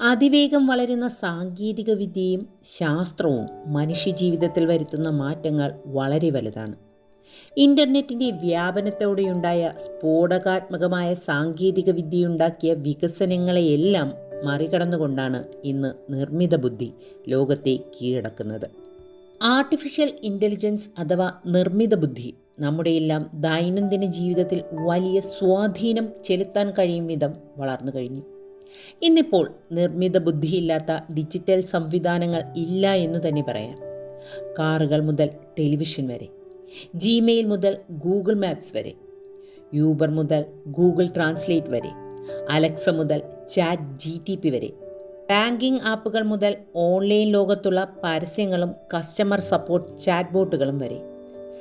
അതിവേഗം വളരുന്ന സാങ്കേതിക വിദ്യയും ശാസ്ത്രവും മനുഷ്യജീവിതത്തിൽ വരുത്തുന്ന മാറ്റങ്ങൾ വളരെ വലുതാണ്. ഇന്റർനെറ്റിന്റെ വ്യാപനത്തോടെയുണ്ടായ സ്ഫോടകാത്മകമായ സാങ്കേതിക വിദ്യയുണ്ടാക്കിയ വികസനങ്ങളെയെല്ലാം മറികടന്നുകൊണ്ടാണ് ഇന്ന് നിർമ്മിത ബുദ്ധി ലോകത്തെ കീഴടക്കുന്നത്. ആർട്ടിഫിഷ്യൽ ഇന്റലിജൻസ് അഥവാ നിർമ്മിത ബുദ്ധി നമ്മുടെയെല്ലാം ദൈനംദിന ജീവിതത്തിൽ വലിയ സ്വാധീനം ചെലുത്താൻ കഴിയും വിധം വളർന്നു കഴിഞ്ഞു. ഇന്നിപ്പോൾ നിർമ്മിത ബുദ്ധിയില്ലാത്ത ഡിജിറ്റൽ സംവിധാനങ്ങൾ ഇല്ല എന്ന് തന്നെ പറയാം. കാറുകൾ മുതൽ ടെലിവിഷൻ വരെ ജിമെയിൽ മുതൽ ഗൂഗിൾ മാപ്സ് വരെ യൂബർ മുതൽ ഗൂഗിൾ ട്രാൻസ്ലേറ്റ് വരെ അലക്സ മുതൽ ചാറ്റ് ജി ടി പി വരെ ബാങ്കിംഗ് ആപ്പുകൾ മുതൽ ഓൺലൈൻ ലോകത്തുള്ള പരസ്യങ്ങളും കസ്റ്റമർ സപ്പോർട്ട് ചാറ്റ് ബോട്ടുകളും വരെ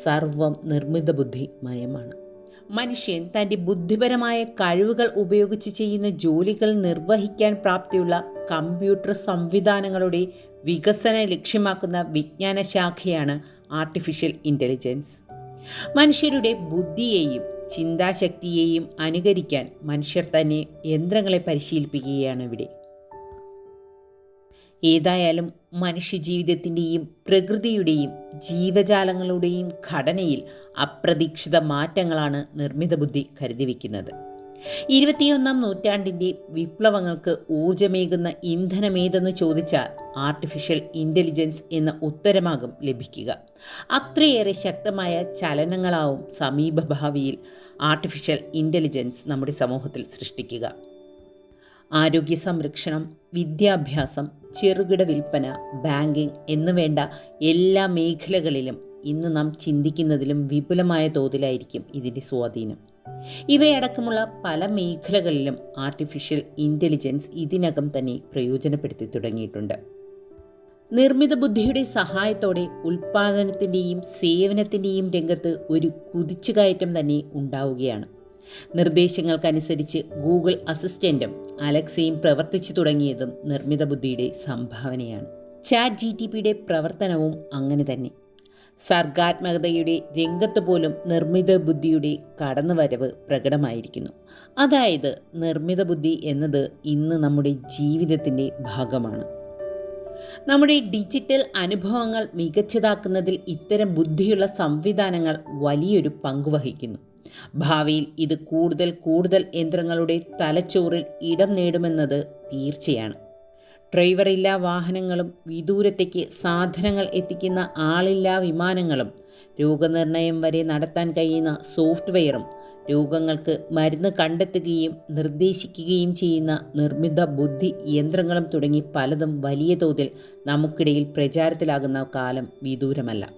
സർവം നിർമ്മിത ബുദ്ധി മയമാണ് മനുഷ്യൻ തന്റെ ബുദ്ധിപരമായ കഴിവുകൾ ഉപയോഗിച്ച് ചെയ്യുന്ന ജോലികൾ നിർവഹിക്കാൻ പ്രാപ്തിയുള്ള കമ്പ്യൂട്ടർ സംവിധാനങ്ങളുടെ വികസന ലക്ഷ്യമാക്കുന്ന വിജ്ഞാന ശാഖയാണ് ആർട്ടിഫിഷ്യൽ ഇന്റലിജൻസ് മനുഷ്യരുടെ ബുദ്ധിയെയും ചിന്താശക്തിയെയും അനുകരിക്കാൻ മനുഷ്യർ തന്നെ യന്ത്രങ്ങളെ പരിശീലിപ്പിക്കുകയാണ് ഇവിടെ. ഏതായാലും മനുഷ്യജീവിതത്തിന്റെയും പ്രകൃതിയുടെയും ജീവജാലങ്ങളുടെയും ഘടനയിൽ അപ്രതീക്ഷിത മാറ്റങ്ങളാണ് നിർമ്മിത ബുദ്ധി കരുതി വയ്ക്കുന്നത് ഇരുപത്തിയൊന്നാം നൂറ്റാണ്ടിന്റെ വിപ്ലവങ്ങൾക്ക് ഊർജമേകുന്ന ഇന്ധനമേതെന്ന് ചോദിച്ചാൽ ആർട്ടിഫിഷ്യൽ ഇന്റലിജൻസ് എന്ന ഉത്തരമാകും ലഭിക്കുക. അത്രയേറെ ശക്തമായ ചലനങ്ങളാവും സമീപഭാവിയിൽ ആർട്ടിഫിഷ്യൽ ഇന്റലിജൻസ് നമ്മുടെ സമൂഹത്തിൽ സൃഷ്ടിക്കുക. ആരോഗ്യ സംരക്ഷണം വിദ്യാഭ്യാസം ചെറുകിട വിൽപ്പന ബാങ്കിംഗ് എന്നുവേണ്ട എല്ലാ മേഖലകളിലും ഇന്ന് നാം ചിന്തിക്കുന്നതിലും വിപുലമായ തോതിലായിരിക്കും ഇതിന്റെ സ്വാധീനം. ഇവയടക്കമുള്ള പല മേഖലകളിലും ആർട്ടിഫിഷ്യൽ ഇന്റലിജൻസ് ഇതിനകം തന്നെ പ്രയോജനപ്പെടുത്തി തുടങ്ങിയിട്ടുണ്ട്. നിർമ്മിത ബുദ്ധിയുടെ സഹായത്തോടെ ഉൽപ്പാദനത്തിന്റെയും സേവനത്തിന്റെയും രംഗത്ത് ഒരു കുതിച്ചുകയറ്റം തന്നെ ഉണ്ടാവുകയാണ്. നിർദ്ദേശങ്ങൾക്കനുസരിച്ച് ഗൂഗിൾ അസിസ്റ്റന്റും അലക്സയും പ്രവർത്തിച്ചു തുടങ്ങിയതും നിർമ്മിത ബുദ്ധിയുടെ സംഭാവനയാണ്. ചാറ്റ് ജി ടി പിയുടെ പ്രവർത്തനവും അങ്ങനെ തന്നെ. സർഗാത്മകതയുടെ രംഗത്ത് പോലും നിർമ്മിത ബുദ്ധിയുടെ കടന്നുവരവ് പ്രകടമായിരിക്കുന്നു. അതായത് നിർമ്മിത ബുദ്ധി എന്നത് ഇന്ന് നമ്മുടെ ജീവിതത്തിന്റെ ഭാഗമാണ്. നമ്മുടെ ഡിജിറ്റൽ അനുഭവങ്ങൾ മികച്ചതാക്കുന്നതിൽ ഇത്തരം ബുദ്ധിയുള്ള സംവിധാനങ്ങൾ വലിയൊരു പങ്കുവഹിക്കുന്നു ഭാവിയിൽ ഇത് കൂടുതൽ കൂടുതൽ യന്ത്രങ്ങളുടെ തലച്ചോറിൽ ഇടം നേടുമെന്നത് തീർച്ചയാണ്. ഡ്രൈവറില്ലാ വാഹനങ്ങളും വിദൂരത്തേക്ക് സാധനങ്ങൾ എത്തിക്കുന്ന ആളില്ലാ വിമാനങ്ങളും രോഗനിർണയം വരെ നടത്താൻ കഴിയുന്ന സോഫ്റ്റ്വെയറും രോഗങ്ങൾക്ക് മരുന്ന് കണ്ടെത്തുകയും നിർദ്ദേശിക്കുകയും ചെയ്യുന്ന നിർമ്മിത ബുദ്ധി യന്ത്രങ്ങളും തുടങ്ങി പലതും വലിയ തോതിൽ നമുക്കിടയിൽ പ്രചാരത്തിലാകുന്ന കാലം വിദൂരമല്ല.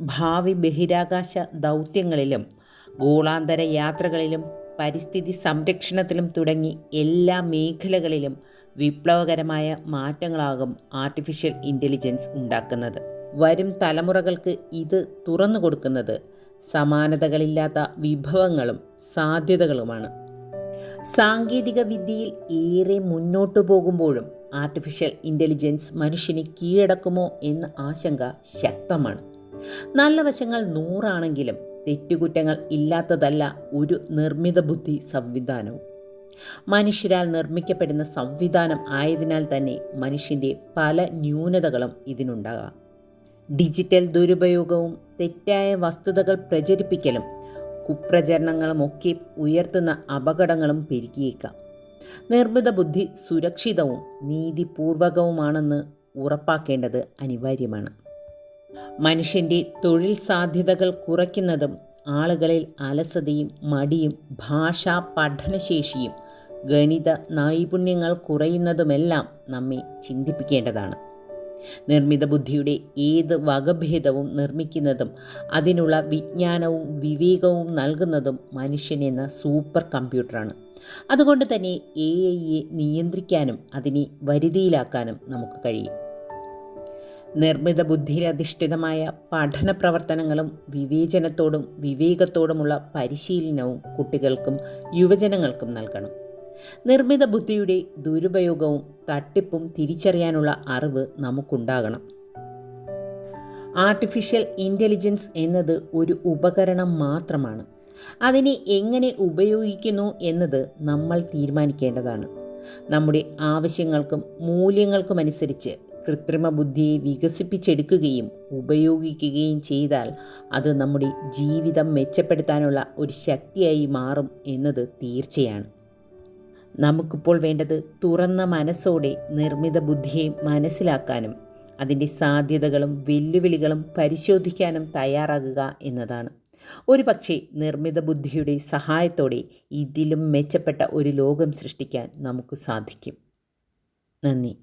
ഭാവി ബഹിരാകാശ ദൗത്യങ്ങളിലും ഗോളാന്തര യാത്രകളിലും പരിസ്ഥിതി സംരക്ഷണത്തിലും തുടങ്ങി എല്ലാ മേഖലകളിലും വിപ്ലവകരമായ മാറ്റങ്ങളാകും ആർട്ടിഫിഷ്യൽ ഇന്റലിജൻസ് ഉണ്ടാക്കുന്നത്. വരും തലമുറകൾക്ക് ഇത് തുറന്നു കൊടുക്കുന്നത് സമാനതകളില്ലാത്ത വിഭവങ്ങളും സാധ്യതകളുമാണ്. സാങ്കേതിക വിദ്യയിൽ ഏറെ മുന്നോട്ടു പോകുമ്പോഴും ആർട്ടിഫിഷ്യൽ ഇന്റലിജൻസ് മനുഷ്യനെ കീഴടക്കുമോ എന്ന ആശങ്ക ശക്തമാണ്. നല്ല വശങ്ങൾ നൂറാണെങ്കിലും തെറ്റുകുറ്റങ്ങൾ ഇല്ലാത്തതല്ല ഒരു നിർമ്മിത ബുദ്ധി സംവിധാനവും. മനുഷ്യരാൽ നിർമ്മിക്കപ്പെടുന്ന സംവിധാനം ആയതിനാൽ തന്നെ മനുഷ്യന്റെ പല ന്യൂനതകളും ഇതിനുണ്ടാകാം. ഡിജിറ്റൽ ദുരുപയോഗവും തെറ്റായ വസ്തുതകൾ പ്രചരിപ്പിക്കലും കുപ്രചരണങ്ങളുമൊക്കെ ഉയർത്തുന്ന അപകടങ്ങളും പെരുകിയേക്കാം. നിർമ്മിത ബുദ്ധി സുരക്ഷിതവും നീതിപൂർവകവുമാണെന്ന് ഉറപ്പാക്കേണ്ടത് അനിവാര്യമാണ്. മനുഷ്യന്റെ തൊഴിൽ സാധ്യതകൾ കുറയ്ക്കുന്നതും ആളുകളിൽ അലസതയും മടിയും ഭാഷാ പഠനശേഷിയും ഗണിത നൈപുണ്യങ്ങൾ കുറയുന്നതുമെല്ലാം നമ്മെ ചിന്തിപ്പിക്കേണ്ടതാണ്. നിർമ്മിത ബുദ്ധിയുടെ ഏത് വകഭേദവും നിർമ്മിക്കുന്നതും അതിനുള്ള വിജ്ഞാനവും വിവേകവും നൽകുന്നതും മനുഷ്യൻ എന്ന സൂപ്പർ കമ്പ്യൂട്ടറാണ്. അതുകൊണ്ട് തന്നെ എ ഐയെ നിയന്ത്രിക്കാനും അതിനെ വരുതിയിലാക്കാനും നമുക്ക് കഴിയും. നിർമ്മിത ബുദ്ധിയിലധിഷ്ഠിതമായ പഠന പ്രവർത്തനങ്ങളും വിവേചനത്തോടും വിവേകത്തോടുമുള്ള പരിശീലനവും കുട്ടികൾക്കും യുവജനങ്ങൾക്കും നൽകണം. നിർമ്മിത ബുദ്ധിയുടെ ദുരുപയോഗവും തട്ടിപ്പും തിരിച്ചറിയാനുള്ള അറിവ് നമുക്കുണ്ടാകണം. ആർട്ടിഫിഷ്യൽ ഇന്റലിജൻസ് എന്നത് ഒരു ഉപകരണം മാത്രമാണ്. അതിനെ എങ്ങനെ ഉപയോഗിക്കുന്നു എന്നത് നമ്മൾ തീരുമാനിക്കേണ്ടതാണ്. നമ്മുടെ ആവശ്യങ്ങൾക്കും മൂല്യങ്ങൾക്കുമനുസരിച്ച് കൃത്രിമ ബുദ്ധിയെ വികസിപ്പിച്ചെടുക്കുകയും ഉപയോഗിക്കുകയും ചെയ്താൽ അത് നമ്മുടെ ജീവിതം മെച്ചപ്പെടുത്താനുള്ള ഒരു ശക്തിയായി മാറും എന്നത് തീർച്ചയാണ്. നമുക്കിപ്പോൾ വേണ്ടത് തുറന്ന മനസ്സോടെ നിർമ്മിത ബുദ്ധിയെ മനസ്സിലാക്കാനും അതിന്റെ സാധ്യതകളും വെല്ലുവിളികളും പരിശോധിക്കാനും തയ്യാറാകുക എന്നതാണ്. ഒരു പക്ഷേ നിർമ്മിത ബുദ്ധിയുടെ സഹായത്തോടെ ഇതിലും മെച്ചപ്പെട്ട ഒരു ലോകം സൃഷ്ടിക്കാൻ നമുക്ക് സാധിക്കും. നന്ദി.